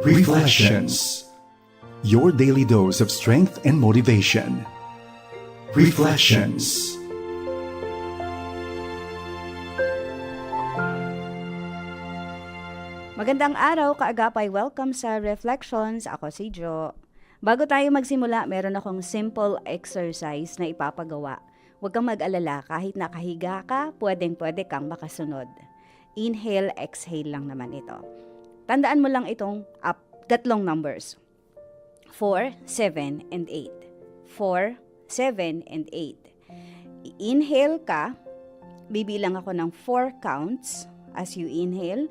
Reflections Your daily dose of strength and motivation. Reflections Magandang araw, kaagapay. Welcome sa Reflections. Ako si Jo. Bago tayo magsimula, meron akong simple exercise na ipapagawa. Huwag kang mag-alala, kahit nakahiga ka, pwedeng-pwede kang makasunod. Inhale, exhale lang naman ito. Tandaan mo lang itong up, tatlong numbers. 4, 7, and 8. 4, 7, and 8. Inhale ka, bibilang ako ng 4 counts as you inhale,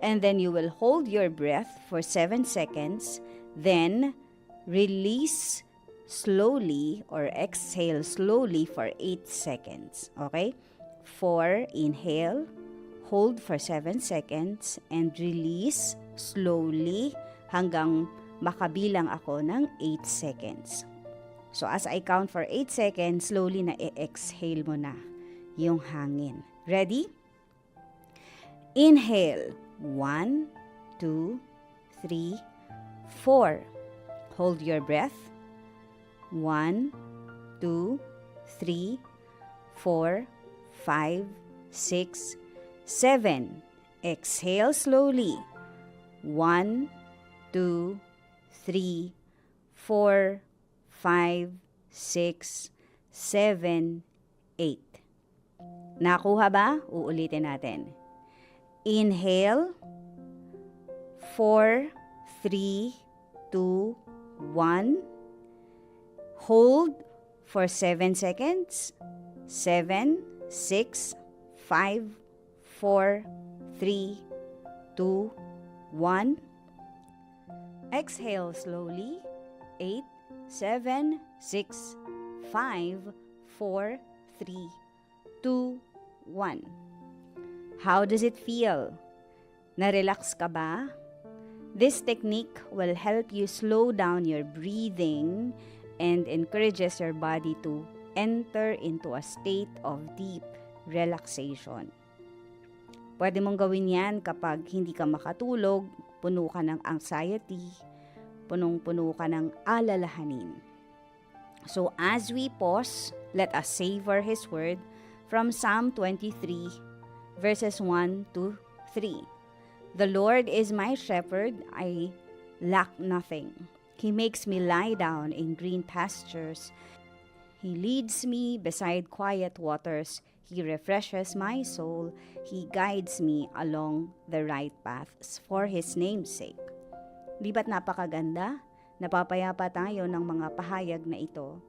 and then you will hold your breath for 7 seconds, then release slowly or exhale slowly for 8 seconds. Okay? 4, inhale, hold for 7 seconds, and release slowly hanggang makabilang ako ng 8 seconds. So as I count for 8 seconds, slowly na i-exhale mo na yung hangin. Ready? Inhale. 1, 2, 3, 4. Hold your breath. 1, 2, 3, 4, 5, 6, 7. Exhale slowly. 1, 2, 3, 4, 5, 6, 7, 8. Nakuha ba? Uulitin natin. Inhale. 4, 3, 2, 1. Hold for 7 seconds. 7, 6, 5, 4, 3, 2, 1. Exhale slowly. 8, 7, 6, 5, 4, 3, 2, 1. How does it feel? Na-relax ka ba? This technique will help you slow down your breathing and encourages your body to enter into a state of deep relaxation. Pwede mong gawin yan kapag hindi ka makatulog, puno ka ng anxiety, punong-puno ka ng alalahanin. So as we pause, let us savor His Word from Psalm 23 verses 1 to 3. The Lord is my shepherd, I lack nothing. He makes me lie down in green pastures. He leads me beside quiet waters. He refreshes my soul. He guides me along the right paths for His name's sake. Di ba't napakaganda? Napapayapa tayo ng mga pahayag na ito.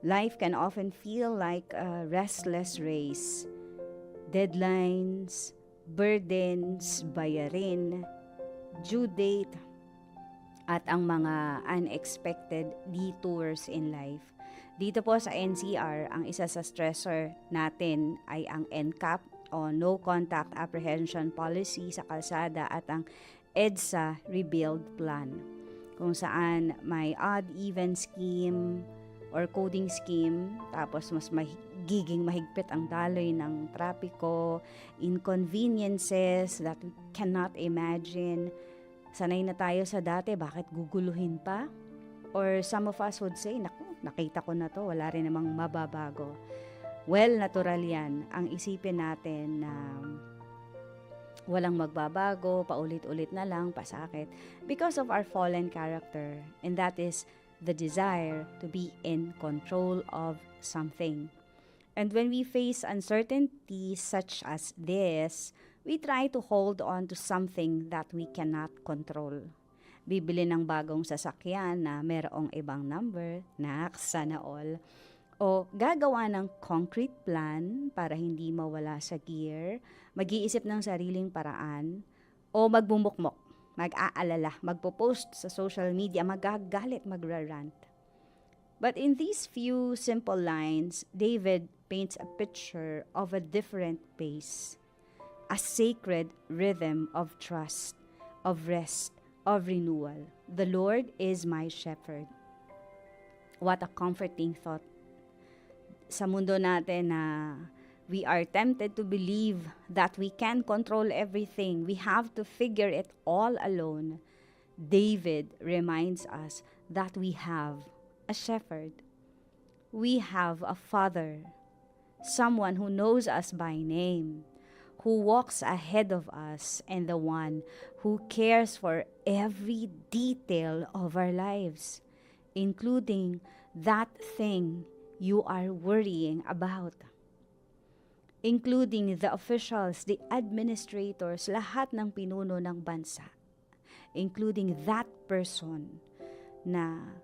Life can often feel like a restless race deadlines, burdens, bayarin, due date, at ang mga unexpected detours in life. Dito po sa NCR, ang isa sa stressor natin ay ang NCAP o No Contact Apprehension Policy sa kalsada at ang EDSA Rebuild Plan kung saan may odd-even scheme or coding scheme tapos mas magiging mahigpit ang daloy ng trapiko, inconveniences that we cannot imagine. Sanay na tayo sa dati, bakit guguluhin pa? Or some of us would say, naku, nakita ko na to, wala rin namang mababago. Well, natural yan. Ang isipin natin na walang magbabago, paulit-ulit na lang, pasakit, because of our fallen character. And that is the desire to be in control of something. And when we face uncertainty such as this, we try to hold on to something that we cannot control. Bibili ng bagong sasakyan na merong ibang number, na sana all. O gagawa ng concrete plan para hindi mawala sa gear, mag-iisip ng sariling paraan, o magbumukmok, mag-aalala, magpo-post sa social media, magagalit, magrarant. But in these few simple lines, David paints a picture of a different pace, a sacred rhythm of trust, of rest, of renewal. The Lord is my shepherd. What a comforting thought. Sa mundo natin na we are tempted to believe that we can control everything. We have to figure it all alone. David reminds us that we have a shepherd. We have a father, someone who knows us by name, who walks ahead of us, and the one who cares for every detail of our lives, including that thing you are worrying about. Including the officials, the administrators, lahat ng pinuno ng bansa. Including that person na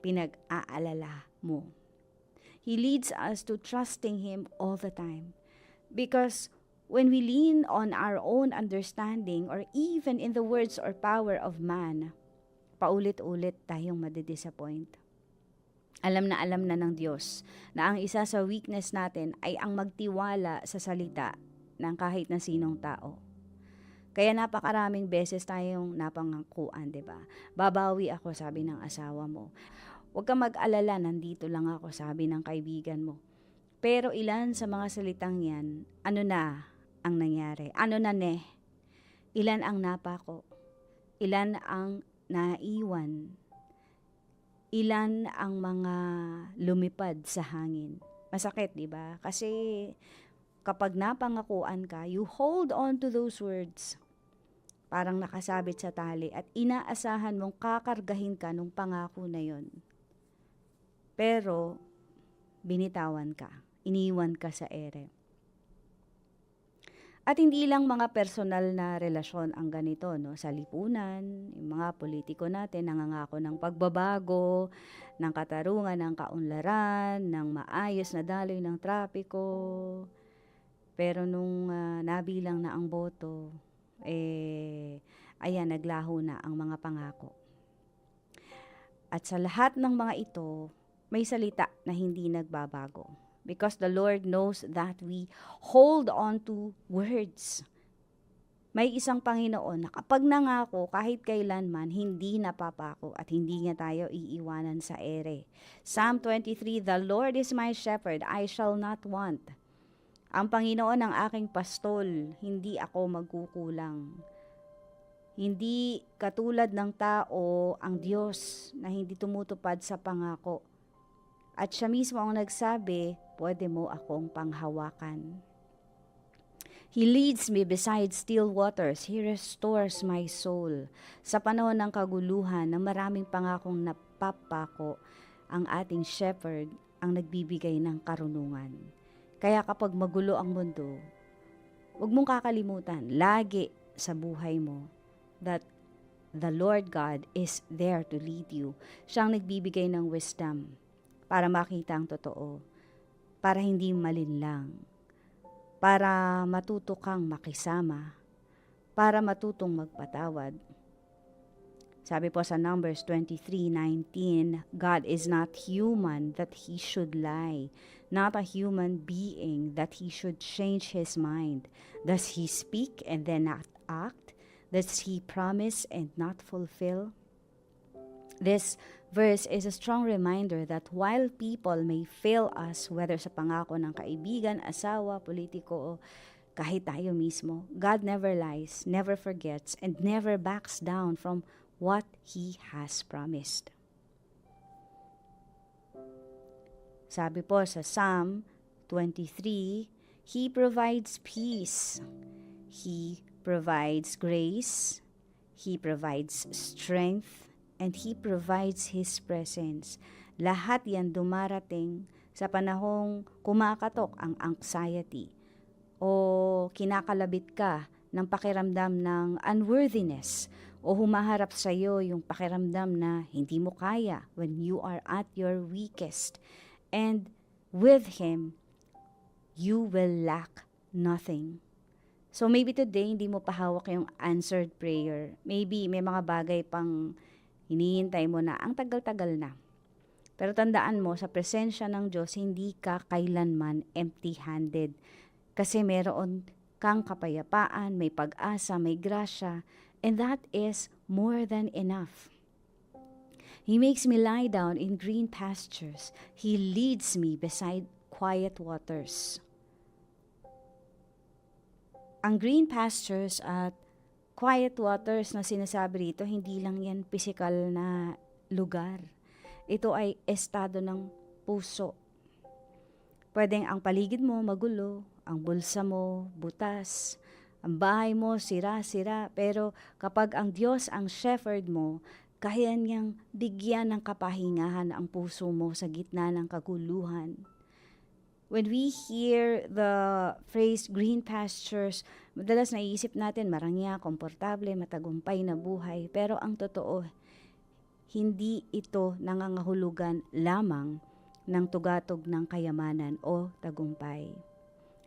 pinag-aalala mo. He leads us to trusting Him all the time. Because when we lean on our own understanding or even in the words or power of man, paulit-ulit tayong madidisappoint. Alam na alam na ng Diyos na ang isa sa weakness natin ay ang magtiwala sa salita ng kahit na sinong tao. Kaya napakaraming beses tayong napangangkuan, 'di ba? Babawi ako, sabi ng asawa mo. Huwag kang mag-alala, nandito lang ako, sabi ng kaibigan mo. Pero ilan sa mga salitang yan, ano na ang nangyari? Ano na ne? Ilan ang napako? Ilan ang naiwan? Ilan ang mga lumipad sa hangin? Masakit, di ba? Kasi kapag napangakuan ka, you hold on to those words. Parang nakasabit sa tali at inaasahan mong kakargahin ka nung pangako na yon. Pero, binitawan ka. Iniwan ka sa ere. At hindi lang mga personal na relasyon ang ganito, no? Sa lipunan, yung mga politiko natin nangangako ng pagbabago, ng katarungan, ng kaunlaran, ng maayos na daloy ng trapiko. Pero nung ah, nabilang na ang boto, eh, ayan, naglaho na ang mga pangako. At sa lahat ng mga ito, may salita na hindi nagbabago. Because the Lord knows that we hold on to words. May isang Panginoon na kapag nangako, kahit kailanman, hindi napapako at hindi niya tayo iiwanan sa ere. Psalm 23, The Lord is my shepherd, I shall not want. Ang Panginoon ang aking pastol, hindi ako magkukulang. Hindi katulad ng tao ang Diyos na hindi tumutupad sa pangako. At siya mismo ang nagsabi, pwede mo akong panghawakan. He leads me beside still waters. He restores my soul. Sa panahon ng kaguluhan na maraming pangakong napapako, ang ating shepherd ang nagbibigay ng karunungan. Kaya kapag magulo ang mundo, huwag mong kakalimutan, lagi sa buhay mo, that the Lord God is there to lead you. Siyang nagbibigay ng wisdom para makita ang totoo, para hindi malinlang, para matuto kang makisama, para matutong magpatawad. Sabi po sa Numbers 23:19, God is not human that he should lie, not a human being that he should change his mind. Does he speak and then not act? Does he promise and not fulfill? This verse is a strong reminder that while people may fail us, whether sa pangako ng kaibigan, asawa, politiko, o kahit tayo mismo, God never lies, never forgets, and never backs down from what He has promised. Sabi po sa Psalm 23, He provides peace. He provides grace. He provides strength and He provides His presence. Lahat yan dumarating sa panahong kumakatok ang anxiety o kinakalabit ka ng pakiramdam ng unworthiness o humaharap sa iyo yung pakiramdam na hindi mo kaya when you are at your weakest. And with Him, you will lack nothing. So maybe today hindi mo pahawak yung answered prayer. Maybe may mga bagay pang hinihintay mo na ang tagal-tagal na. Pero tandaan mo, sa presensya ng Diyos, hindi ka kailanman empty-handed. Kasi meron kang kapayapaan, may pag-asa, may grasya, and that is more than enough. He makes me lie down in green pastures. He leads me beside quiet waters. Ang green pastures at quiet waters na sinasabi rito, hindi lang yan physical na lugar. Ito ay estado ng puso. Pwedeng ang paligid mo magulo, ang bulsa mo butas, ang bahay mo sira-sira, pero kapag ang Diyos ang shepherd mo, kaya niyang bigyan ng kapahingahan ang puso mo sa gitna ng kaguluhan. When we hear the phrase green pastures, madalas naiisip natin marangya, komportable, matagumpay na buhay. Pero ang totoo, hindi ito nangangahulugan lamang ng tugatog ng kayamanan o tagumpay.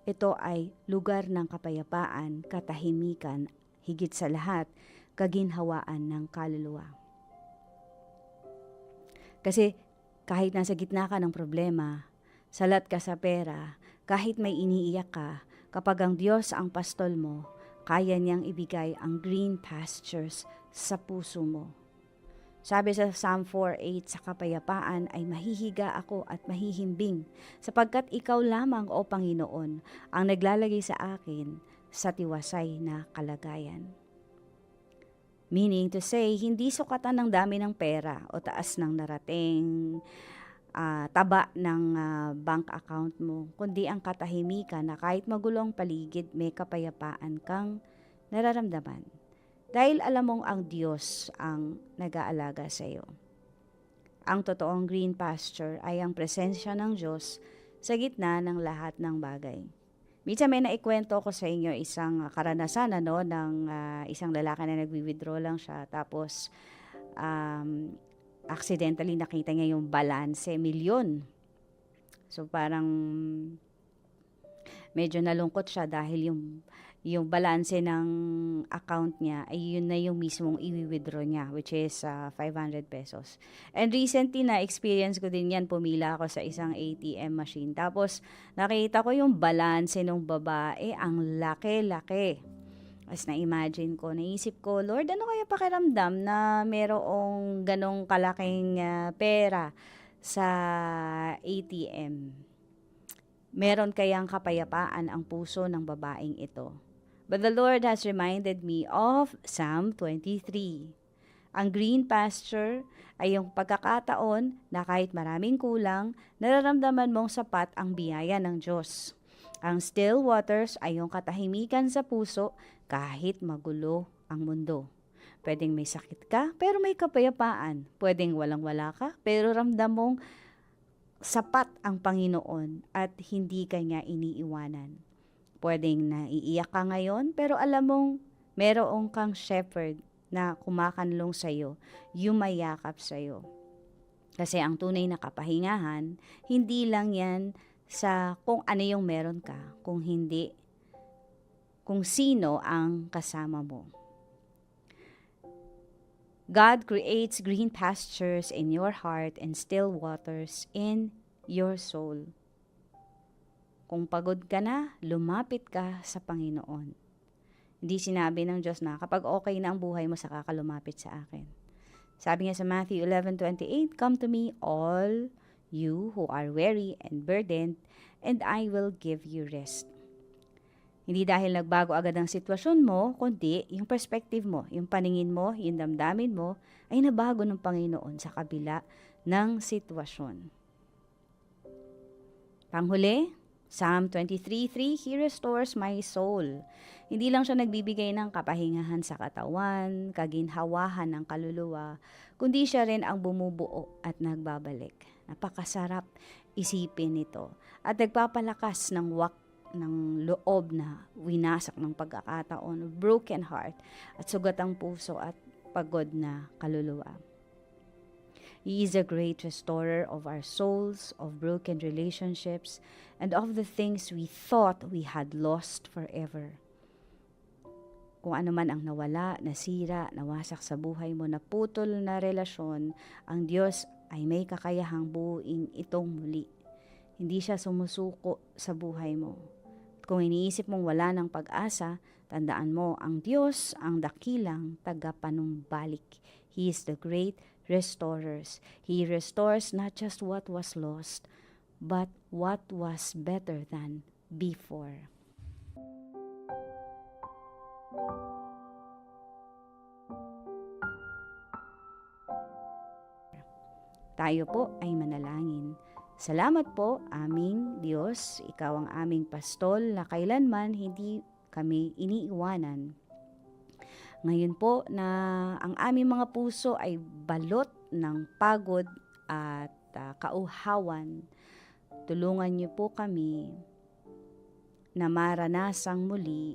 Ito ay lugar ng kapayapaan, katahimikan, higit sa lahat, kaginhawaan ng kaluluwa. Kasi kahit nasa gitna ka ng problema, salat ka sa pera, kahit may iniiyak ka, kapag ang Diyos ang pastol mo, kaya niyang ibigay ang green pastures sa puso mo. Sabi sa Psalm 4.8, sa kapayapaan ay mahihiga ako at mahihimbing, sapagkat ikaw lamang, O Panginoon, ang naglalagay sa akin sa tiwasay na kalagayan. Meaning to say, hindi sukatan ng dami ng pera o taas ng narating ah, taba ng ah, bank account mo, kundi ang katahimikan na kahit magulong paligid, may kapayapaan kang nararamdaman. Dahil alam mong ang Diyos ang nag-aalaga sa iyo. Ang totoong green pasture ay ang presensya ng Diyos sa gitna ng lahat ng bagay. Minsan may naikwento ko sa inyo isang ah, karanasan ano, ng ah, isang lalaki na nagwi-withdraw lang siya. Tapos, um, accidentally nakita niya yung balance, milyon. So parang medyo nalungkot siya dahil yung yung balance ng account niya ay yun na yung mismong i-withdraw niya which is ah, 500 pesos. And recently na experience ko din yan, pumila ako sa isang ATM machine. Tapos nakita ko yung balance ng babae, ang laki-laki. As na-imagine ko, naisip ko, Lord, ano kaya pakiramdam na merong ganong kalaking ah, pera sa ATM? Meron kayang kapayapaan ang puso ng babaeng ito. But the Lord has reminded me of Psalm 23. Ang green pasture ay yung pagkakataon na kahit maraming kulang, nararamdaman mong sapat ang biyaya ng Diyos. Ang still waters ay yung katahimikan sa puso kahit magulo ang mundo. Pwedeng may sakit ka, pero may kapayapaan. Pwedeng walang-wala ka, pero ramdam mong sapat ang Panginoon at hindi ka niya iniiwanan. Pwedeng naiiyak ka ngayon, pero alam mong merong kang shepherd na kumakanlong sa'yo, yumayakap sa'yo. Kasi ang tunay na kapahingahan, hindi lang yan sa kung ano yung meron ka, kung hindi, kung sino ang kasama mo. God creates green pastures in your heart and still waters in your soul. Kung pagod ka na, lumapit ka sa Panginoon. Hindi sinabi ng Diyos na kapag okay na ang buhay mo, saka ka lumapit sa akin. Sabi niya sa Matthew 11.28, Come to me all you who are weary and burdened, and I will give you rest. Hindi dahil nagbago agad ang sitwasyon mo, kundi yung perspective mo, yung paningin mo, yung damdamin mo, ay nabago ng Panginoon sa kabila ng sitwasyon. Panghuli, Psalm 23.3, He restores my soul. Hindi lang siya nagbibigay ng kapahingahan sa katawan, kaginhawahan ng kaluluwa, kundi siya rin ang bumubuo at nagbabalik. Napakasarap isipin ito at nagpapalakas ng wak ng loob na winasak ng pagkakataon, broken heart at sugatang puso at pagod na kaluluwa. He is a great restorer of our souls, of broken relationships, and of the things we thought we had lost forever. Kung ano man ang nawala, nasira, nawasak sa buhay mo, naputol na relasyon, ang Diyos ay may kakayahang buuin itong muli. Hindi siya sumusuko sa buhay mo. Kung iniisip mong wala ng pag-asa, tandaan mo, ang Diyos ang dakilang tagapanumbalik. He is the great restorers. He restores not just what was lost, but what was better than before. Tayo po ay manalangin. Salamat po, aming Diyos, ikaw ang aming pastol na kailanman hindi kami iniiwanan. Ngayon po na ang aming mga puso ay balot ng pagod at ah, kauhawan, tulungan niyo po kami na maranasang muli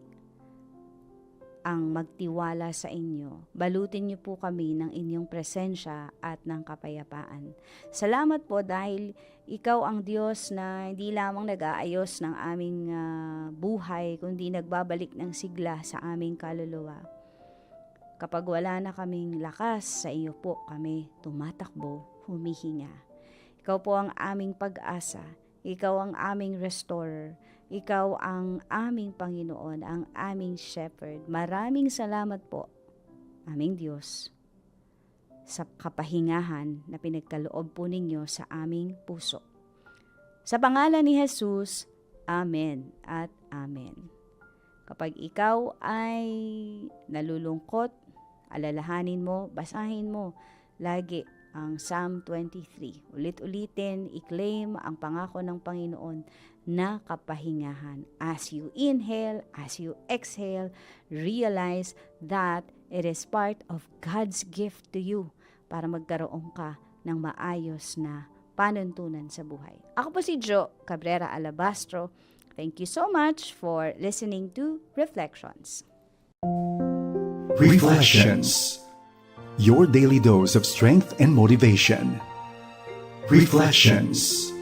ang magtiwala sa inyo. Balutin niyo po kami ng inyong presensya at ng kapayapaan. Salamat po dahil ikaw ang Diyos na hindi lamang nag-aayos ng aming ah, buhay, kundi nagbabalik ng sigla sa aming kaluluwa. Kapag wala na kaming lakas, sa iyo po kami tumatakbo, humihinga. Ikaw po ang aming pag-asa. Ikaw ang aming restorer. Ikaw ang aming Panginoon, ang aming shepherd. Maraming salamat po, aming Diyos, sa kapahingahan na pinagkaloob po ninyo sa aming puso. Sa pangalan ni Jesus, Amen at Amen. Kapag ikaw ay nalulungkot, alalahanin mo, basahin mo lagi ang Psalm 23. Ulit-ulitin, i-claim ang pangako ng Panginoon na kapahingahan. As you inhale, as you exhale, realize that it is part of God's gift to you para magkaroon ka ng maayos na panuntunan sa buhay. Ako po si Jo Cabrera Alabastro. Thank you so much for listening to Reflections. Reflections. Your daily dose of strength and motivation. Reflections.